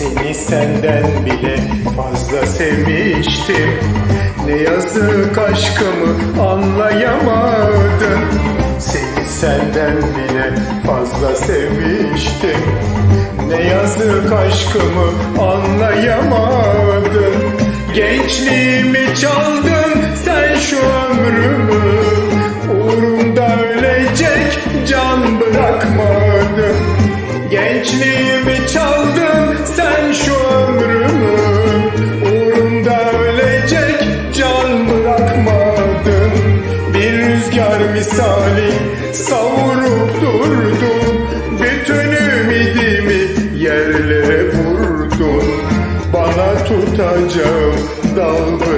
Seni senden bile fazla sevmiştim. Ne yazık aşkımı anlayamadın. Seni senden bile fazla sevmiştim. Ne yazık aşkımı anlayamadın. Gençliğimi çaldın sen şu ömrümü. Uğrumda ölecek can bırakmadın. Gençliğimi hali Savurup durdun Bütün ümidimi yerlere vurdun Bana tutacağım dalga